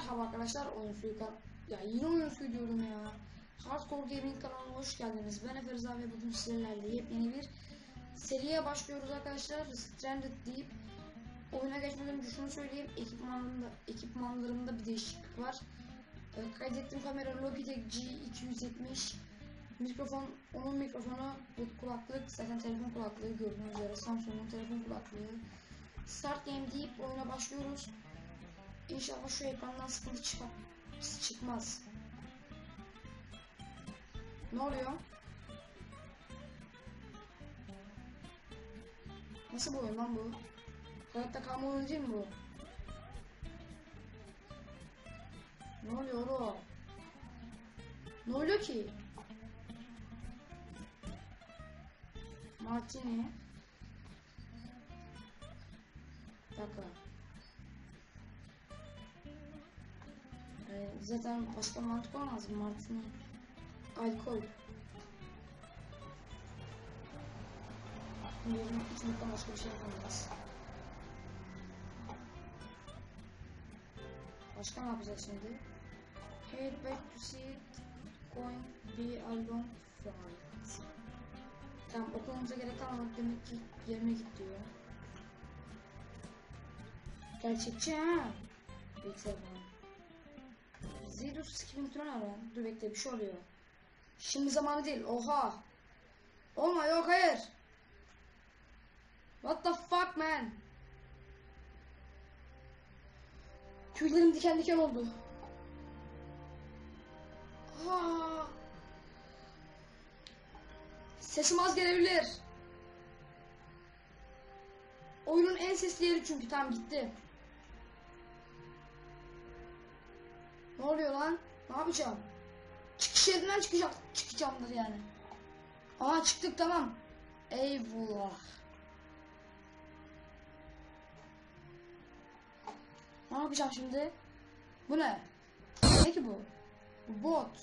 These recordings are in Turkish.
Merhaba arkadaşlar oyun suyu ya yine oyun suyu diyorum ya. Hardcore Gaming kanalına hoş geldiniz. Ben Efe Rıza ve bugün sizlerle yepyeni bir seriye başlıyoruz arkadaşlar. Stranded deyip oyuna geçmeden önce şunu söyleyeyim. Ekipmanlarımda, ekipmanlarımda bir değişiklik var. Ee, kaydettiğim kamera Logitech G270 Mikrofon, onun mikrofonu bu kulaklık zaten telefon kulaklığı gördüğünüz üzere Samsung'un telefon kulaklığı. Start game deyip oyuna başlıyoruz. İnşallah şu ekrandan sıkıntı çıkar, çıkmaz. Ne oluyor? Nasıl bu oyun lan bu? Hayatta kalma oyunu değil mi bu? Ne oluyor oğlum? Ne oluyor ki? Martini. Zaten başka mantık olmaz mı Martini? Alkol. Yerin içmekten başka bir şey yapamayız. Başka ne yapacağız şimdi? Head back to see it going be a long flight. Tamam okumamıza gerek kalmadı demek ki yerine git diyor. Gerçekçi ha. Bilgisayar falan. Zero skipping? Dur bekle bir şey oluyor. Şimdi zamanı değil. Oha. Olma yok hayır. What the fuck man? Tüylerim diken diken oldu. Aa. Sesim az gelebilir. Oyunun en sesli yeri çünkü tam gitti. Ne oluyor lan? Ne yapacağım? Çıkış yerinden çıkacak. Çıkacağımdır yani. Aa çıktık tamam. Eyvallah. Ne yapacağım şimdi? Bu ne? Ne ki bu? Bu bot.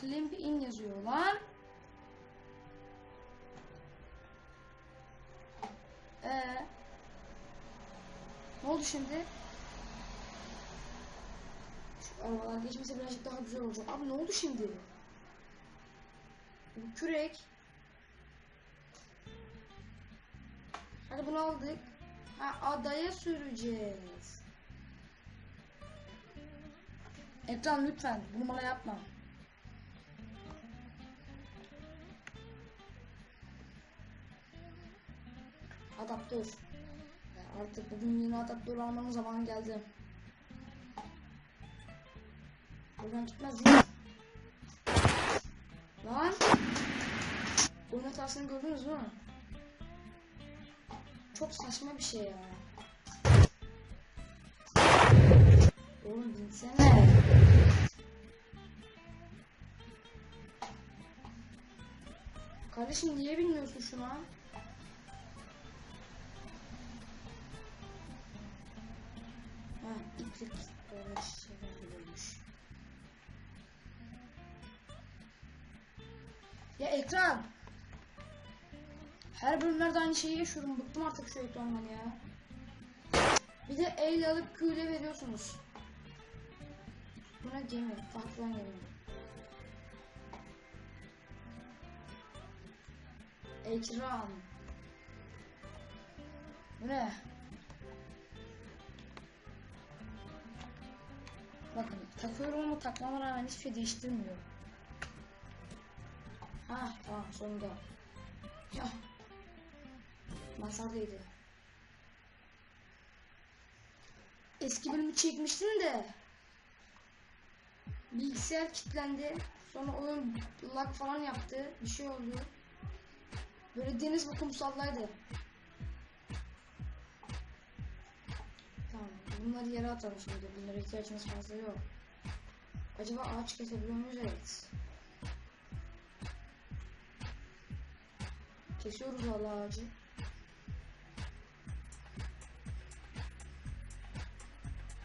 Climb in yazıyor lan. Ee, ne oldu şimdi? Arabalar geçmese birazcık daha güzel olacak. Abi ne oldu şimdi? Bu kürek. Hadi bunu aldık. Ha adaya süreceğiz. Ekran lütfen bunu bana yapma. Adaptör. Artık bugün yeni adaptör almanın zamanı geldi. Buradan gitmez değil? Lan! Oyun hatasını gördünüz mü? Çok saçma bir şey ya. Oğlum binsene. Kardeşim niye bilmiyorsun şuna? Ha, iplik böyle şeyler bulunmuş. Ya ekran! Her bölümlerde aynı şeyi yaşıyorum. Bıktım artık şu ekrandan ya. Bir de E ile alıp Q ile veriyorsunuz. Buna gemi. Farklı gemi. Ekran. Bu ne? Bakın takıyorum ama takmama rağmen hiçbir şey değiştirmiyor. Ha tamam sonunda. Ya. Masardaydı. Eski bölümü çekmiştim de. Bilgisayar kilitlendi. Sonra oyun lag falan yaptı. Bir şey oldu. Böyle deniz bu kumsallaydı. Tamam. Bunları yere atalım şimdi. Bunlara ihtiyacımız fazla yok. Acaba ağaç kesebiliyor muyuz? Evet. Kesiyoruz valla ağacı.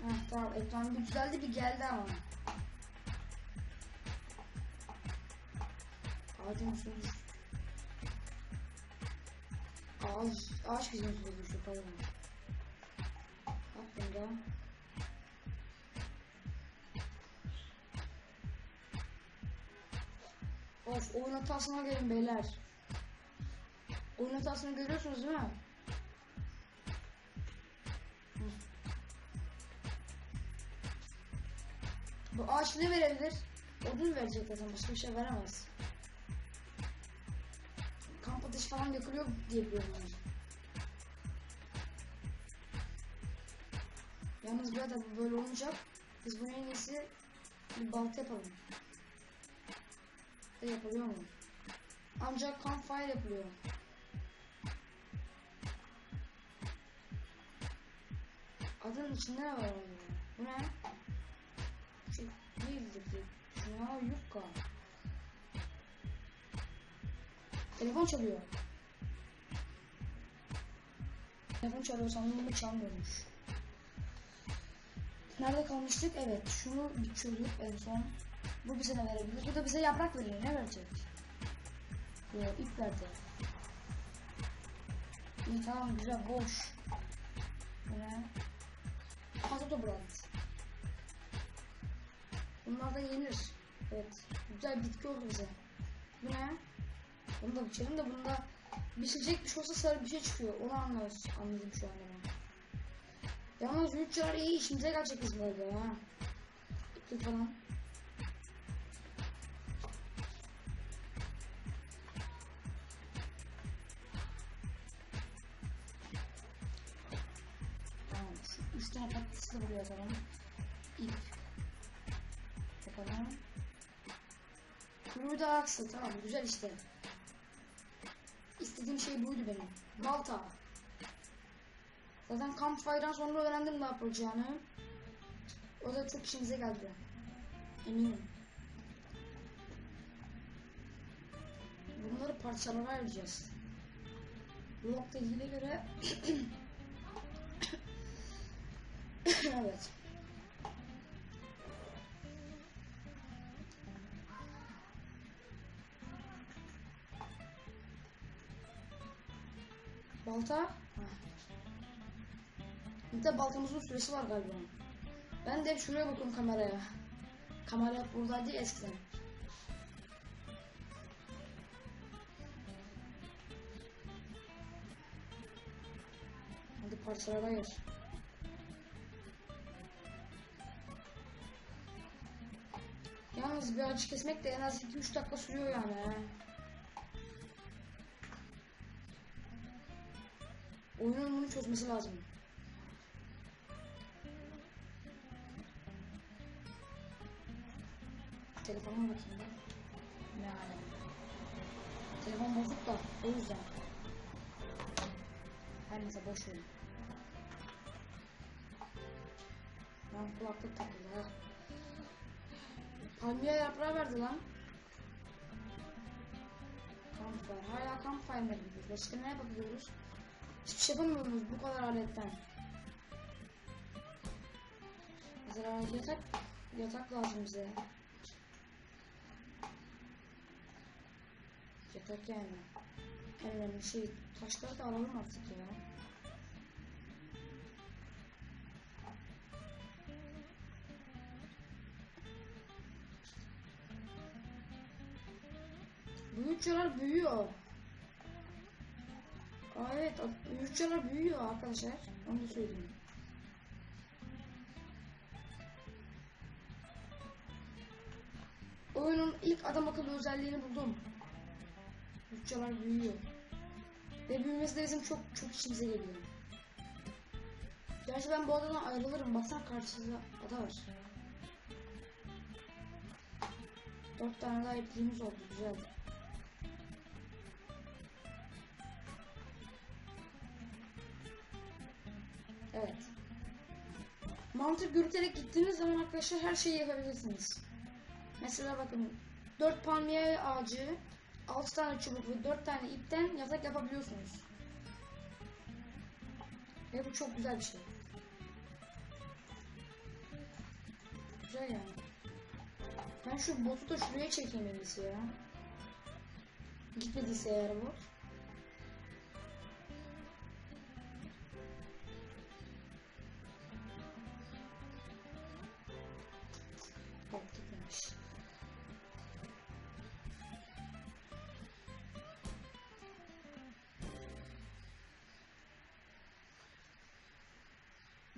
Heh, tamam ekran bir düzeldi bir geldi ama. Ağacın üstüne. Ağaç, ağaç bizim üstüne düştü pardon. Bak bunda. Of oyun hatasına gelin beyler. Oyun hatasını görüyorsunuz değil mi? Bu ağaç ne verebilir? Odun verecek zaten başka bir şey veremez. Kamp ateşi falan yakılıyor diye biliyorum. Yalnız birader bu böyle olmayacak. Biz bunun en iyisi bir balta yapalım. Ne yapılıyor mu? Ancak campfire yapılıyor. Adının içinde ne var onun? Bu ne? Şey değildir diye. Ya yufka. Telefon çalıyor. Telefon çalıyor sandım ama çalmıyormuş. Nerede kalmıştık? Evet, şunu biçiyorduk en son. Bu bize ne verebilir? Bu da bize yaprak veriyor. Ne verecek? Yo, ip verdi. İyi tamam güzel boş. Bu ne? Fazla da bıraktı. Bunlar da yenir. Evet. Güzel bitki oldu bize. Bu ne? Bunu da biçelim de bunda biçilecek bir şey olsa sarı bir şey çıkıyor. Onu anlıyoruz. Anladım şu anda ben. Yalnız 3 yarar iyi işimize gelecek biz böyle ha. İplik falan. De buraya atalım. İp. Yapalım. Kuru da aksı tamam güzel işte. İstediğim şey buydu benim. Balta. Zaten campfire'dan sonra öğrendim ne yapılacağını. O da çok işimize geldi. Eminim. Bunları parçalara ayıracağız. Blok dediğine göre evet. Balta. Bir de baltamızın süresi var galiba. Ben de hep şuraya bakıyorum kameraya. Kamera buradaydı eskiden. Hadi parçalara ayır. Yalnız bir ağacı kesmek de en az 2-3 dakika sürüyor yani. Oyunun bunu çözmesi lazım. Telefonuma bakayım ben. Alem. Telefon bozuk da o yüzden. Her neyse boş verin. Ben kulaklık takıldı ha. Palmiye yaprağı verdi lan. Campfire. Hala campfire gidiyoruz. Başka ne yapabiliyoruz? Hiçbir şey yapamıyoruz bu kadar aletten. Mesela yatak, yatak lazım bize. Yatak yani. En önemli şey taşları da alalım artık ya. Büyükçeler büyüyor. Aa, evet, büyükçeler büyüyor arkadaşlar. Onu da söyleyeyim. Oyunun ilk adam akıllı özelliğini buldum. Bütçeler büyüyor. Ve büyümesi de bizim çok çok işimize geliyor. Gerçi ben bu adadan ayrılırım. Baksana karşıda ada var. Dört tane daha ipliğimiz oldu. Güzel. Mantık yürüterek gittiğiniz zaman arkadaşlar her şeyi yapabilirsiniz. Mesela bakın 4 palmiye ağacı, 6 tane çubuk ve 4 tane ipten yatak yapabiliyorsunuz. Ve bu çok güzel bir şey. Güzel yani. Ben şu botu da şuraya çekeyim en ya. Gitmediyse eğer bu.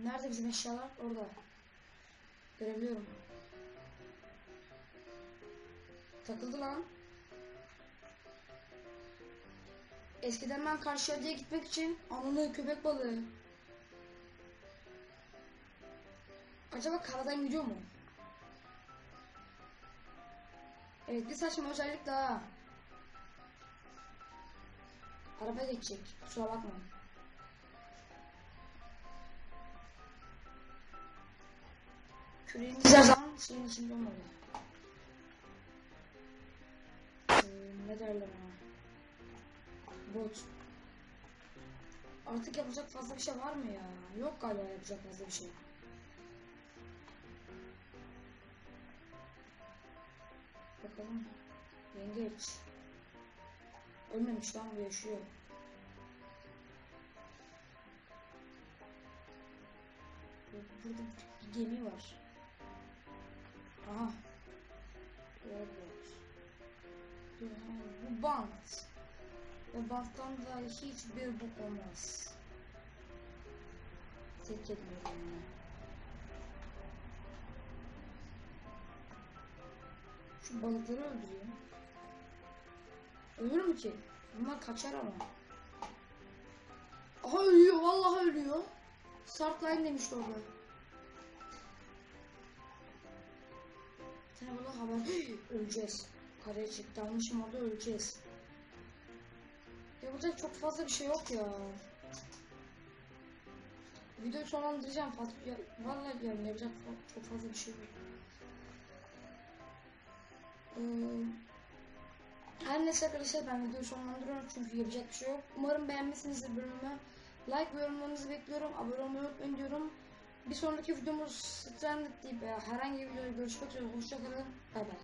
Nerede bizim eşyalar? Orada. Görebiliyorum. Takıldı lan. Eskiden ben karşı adaya gitmek için anını köpek balığı. Acaba karadan gidiyor mu? Evet bir saçma özellik daha. Araba geçecek. Kusura bakma. Küreğimiz her zaman şeyin içinde olmalı. Ee, ne derler ona? Bot. Artık yapacak fazla bir şey var mı ya? Yok galiba yapacak fazla bir şey. Bakalım. Yengeç. Ölmemiş lan bu yaşıyor. Burada bir gemi var. Bant. Ve banttan da hiçbir bok olmaz. Tek etmiyorum yani. Şu balıkları öldüreyim. Ölür mü ki? Bunlar kaçar ama. Aha ölüyor. Vallahi ölüyor. Start line demişti orada. Tane balık haber. öleceğiz. Karaya çıktı. Almışım orada öleceğiz. Yapacak çok fazla bir şey yok ya. Videoyu sonlandıracağım Fatih. Ya, yani yapacak çok fazla bir şey yok. Ee, her neyse arkadaşlar ben videoyu sonlandırıyorum çünkü yapacak bir şey yok. Umarım beğenmişsinizdir bölümü. Like ve yorumlarınızı bekliyorum. Abone olmayı unutmayın diyorum. Bir sonraki videomuz Stranded veya herhangi bir videoda görüşmek üzere. Hoşçakalın. Bay bay.